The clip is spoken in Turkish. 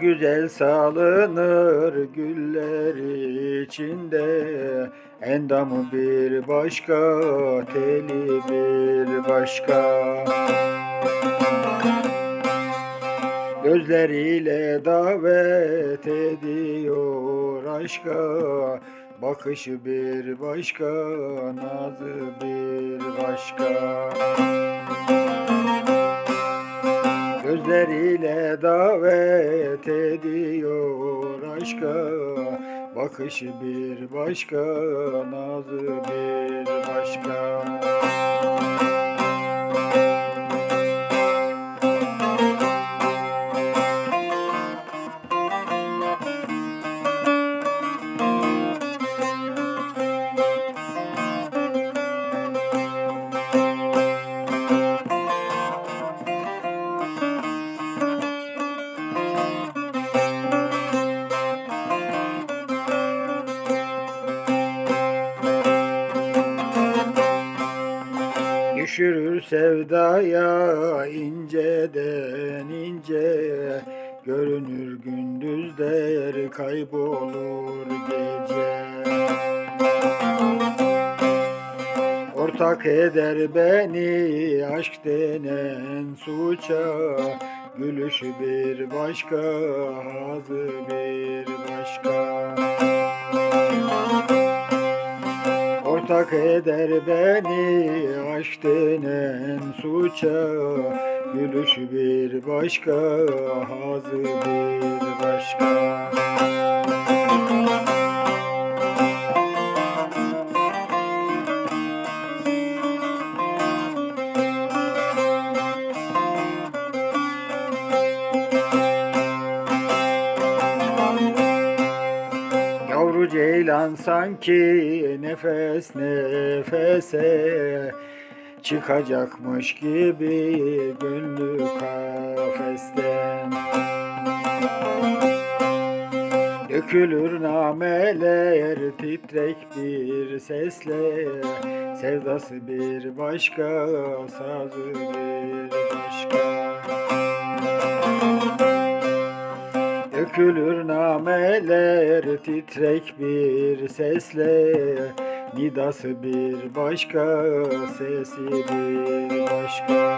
güzel salınır güller içinde. Endamı bir başka, teli bir başka. Gözleriyle davet ediyor aşka. Bakışı bir başka, nazı bir başka Gözleriyle davet ediyor aşka. Bakışı bir başka, nazı Düşürür sevdaya inceden ince. Görünür gündüzler kaybolur gece. Ortak eder beni aşk denen suça. Gülüşü bir başka, hazı bir Ortak eder beni aşk denen suça. Gülüşü bir başka, hazı bir başka ceylan sanki nefes nefese Çıkacakmış gibi gönlü kafesten. Dökülür nameler titrek bir sesle Sevdası bir başka, sazı bir başka Dökülür nameler titrek bir sesle. Nidası bir başka, sesi bir başka